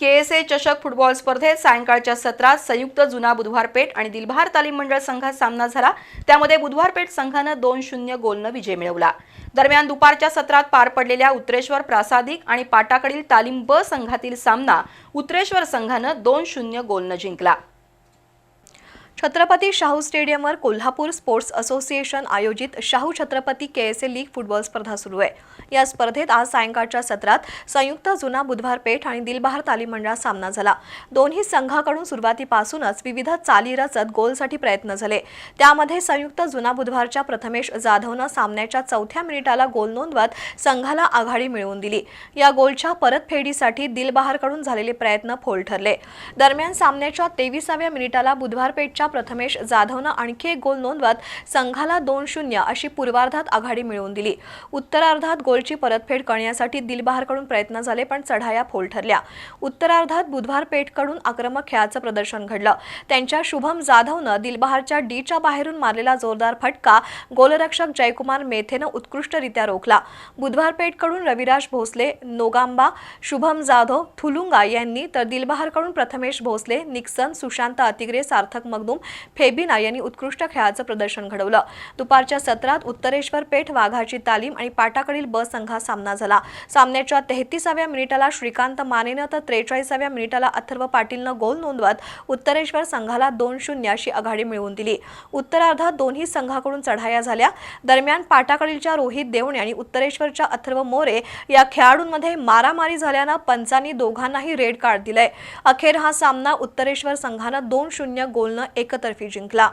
के S ए चषक football स्पर्धेत सायंकाळच्या सत्रात संयुक्त जुना बुधवार पेठ आणि दिलभार तालीम मंडळ संघात सामना झाला. त्यामध्ये बुधवार पेठ संघानं दोन शून्य गोलनं विजय मिळवला. दरम्यान दुपारच्या सत्रात पार पडलेल्या उत्तरेश्वर प्रासादिक आणि पाटाकडील तालीम ब संघातील सामना उत्तरेश्वर संघानं दोन शून्य गोलनं जिंकला. छत्रपती शाहू स्टेडियमवर कोल्हापूर स्पोर्ट्स असोसिएशन आयोजित Shahu Chhatrapati K S A league football स्पर्धा सुरू आहे. या स्पर्धेत आज सायंकाळच्या सत्रात संयुक्त जुना बुधवार पेठ आणि दिलबहार तालीम मंडळात सामना झाला. दोन्ही संघाकडून सुरुवातीपासूनच विविध चाली रचत गोलसाठी प्रयत्न झाले. त्यामध्ये संयुक्त जुना बुधवारच्या प्रथमेश जाधवनं सामन्याच्या चौथ्या मिनिटाला गोल नोंदवत संघाला आघाडी मिळवून दिली. या गोलच्या परतफेडीसाठी दिलबहारकडून झालेले प्रयत्न फोल ठरले. दरम्यान सामन्याच्या तेविसाव्या मिनिटाला बुधवार पेठच्या प्रथमेश जाधवनं आणखी एक गोल नोंदवत संघाला दोन शून्य अशी पूर्वार्धात आघाडी मिळवून दिली. उत्तरार्धात गोलची परतफेड करण्यासाठी दिलबहारकडून प्रयत्न झाले पण चढाया फोल ठरल्या. उत्तरार्धात बुधवार पेठकडून आक्रमक खेळाचं प्रदर्शन घडलं. त्यांच्या शुभम जाधवनं दिलबहारच्या डीच्या बाहेरून मारलेला जोरदार फटका गोलरक्षक जयकुमार मेथेनं उत्कृष्टरित्या रोखला. बुधवार पेठकडून रविराज भोसले नोगांबा शुभम जाधव थुलुंगा यांनी तर दिलबहारकडून प्रथमेश भोसले निक्सन सुशांत अतिग्रे सार्थक मगदूम फेबिना यांनी उत्कृष्ट खेळाचं प्रदर्शन घडवलं. दुपारच्या सत्रात उत्तरेश्वर पेठ वाघाची तालीम आणि पाटाकडील ब संघा सामना झाला. सामन्याच्या तेहतीसाव्या मिनिटाला श्रीकांत मानेनं तर त्रेचाळीसाव्या मिनिटाला अथर्व पाटीलनं गोल नोंदवत उत्तरेश्वर संघाला दोन शून्य अशी आघाडी मिळवून दिली. उत्तरार्धात दोन्ही संघाकडून चढाया झाल्या. दरम्यान पाटाकडीलच्या रोहित देवणे आणि उत्तरेश्वरच्या अथर्व मोरे या खेळाडूंमध्ये मारामारी झाल्यानं पंचांनी दोघांनाही रेड कार्ड दिलंय. अखेर हा सामना उत्तरेश्वर संघानं दोन शून्य गोलनं एक एकतर्फी जिंकला.